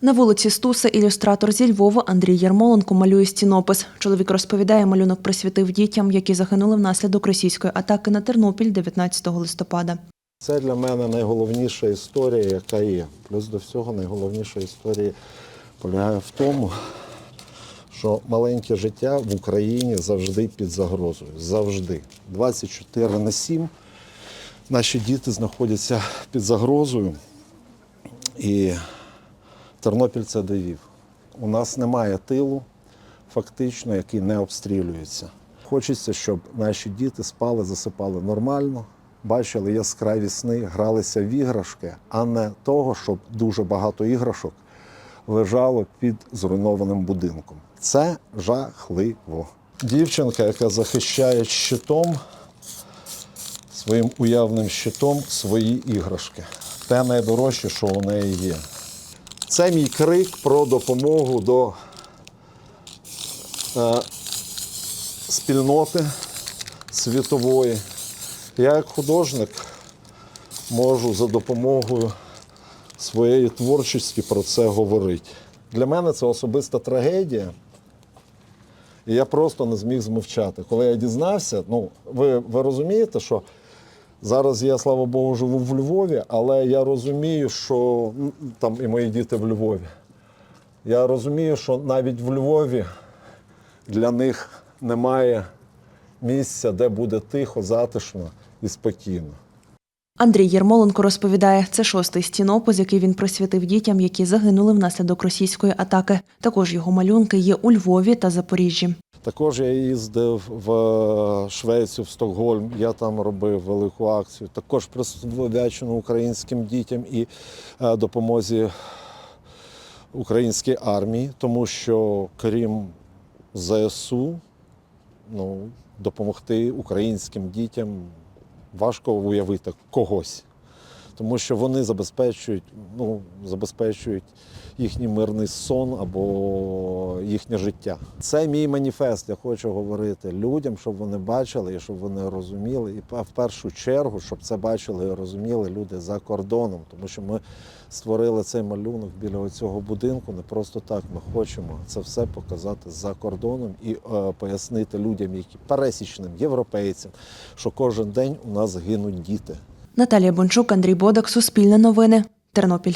На вулиці Стуса ілюстратор зі Львова Андрій Ярмоленко малює стінопис. Чоловік розповідає, малюнок присвятив дітям, які загинули внаслідок російської атаки на Тернопіль 19 листопада. Це для мене найголовніша історія, яка є. Плюс до всього найголовніша історія полягає в тому, що маленьке життя в Україні завжди під загрозою. Завжди. 24 на 7 наші діти знаходяться під загрозою. І Тернопіль це довів. У нас немає тилу, фактично, який не обстрілюється. Хочеться, щоб наші діти спали, засипали нормально, бачили яскраві сни, гралися в іграшки, а не того, щоб дуже багато іграшок лежало під зруйнованим будинком. Це жахливо. Дівчинка, яка захищає щитом, своїм уявним щитом свої іграшки. Те найдорожче, що у неї є. Це мій крик про допомогу до е, спільноти світової. Я, як художник, можу за допомогою своєї творчості про це говорити. Для мене це особиста трагедія. І я просто не зміг змовчати. Коли я дізнався, ну ви, ви розумієте, що зараз я, слава Богу, живу в Львові, але я розумію, що там і мої діти в Львові. Я розумію, що навіть в Львові для них немає місця, де буде тихо, затишно і спокійно. Андрій Ярмоленко розповідає, це шостий стінопис, який він присвятив дітям, які загинули внаслідок російської атаки. Також його малюнки є у Львові та Запоріжжі. Також я їздив в е, Швецію, в Стокгольм. Я там робив велику акцію. Також присвячену українським дітям і е, допомозі українській армії, тому що крім ЗСУ, ну, допомогти українським дітям важко уявити когось. Тому що вони забезпечують, ну, забезпечують їхній мирний сон або їхнє життя. Це мій маніфест. Я хочу говорити людям, щоб вони бачили і щоб вони розуміли. І в першу чергу, щоб це бачили і розуміли люди за кордоном. Тому що ми створили цей малюнок біля цього будинку не просто так. Ми хочемо це все показати за кордоном і е, пояснити людям, які пересічним європейцям, що кожен день у нас гинуть діти. Наталія Бончук, Андрій Бодак, Суспільне новини, Тернопіль.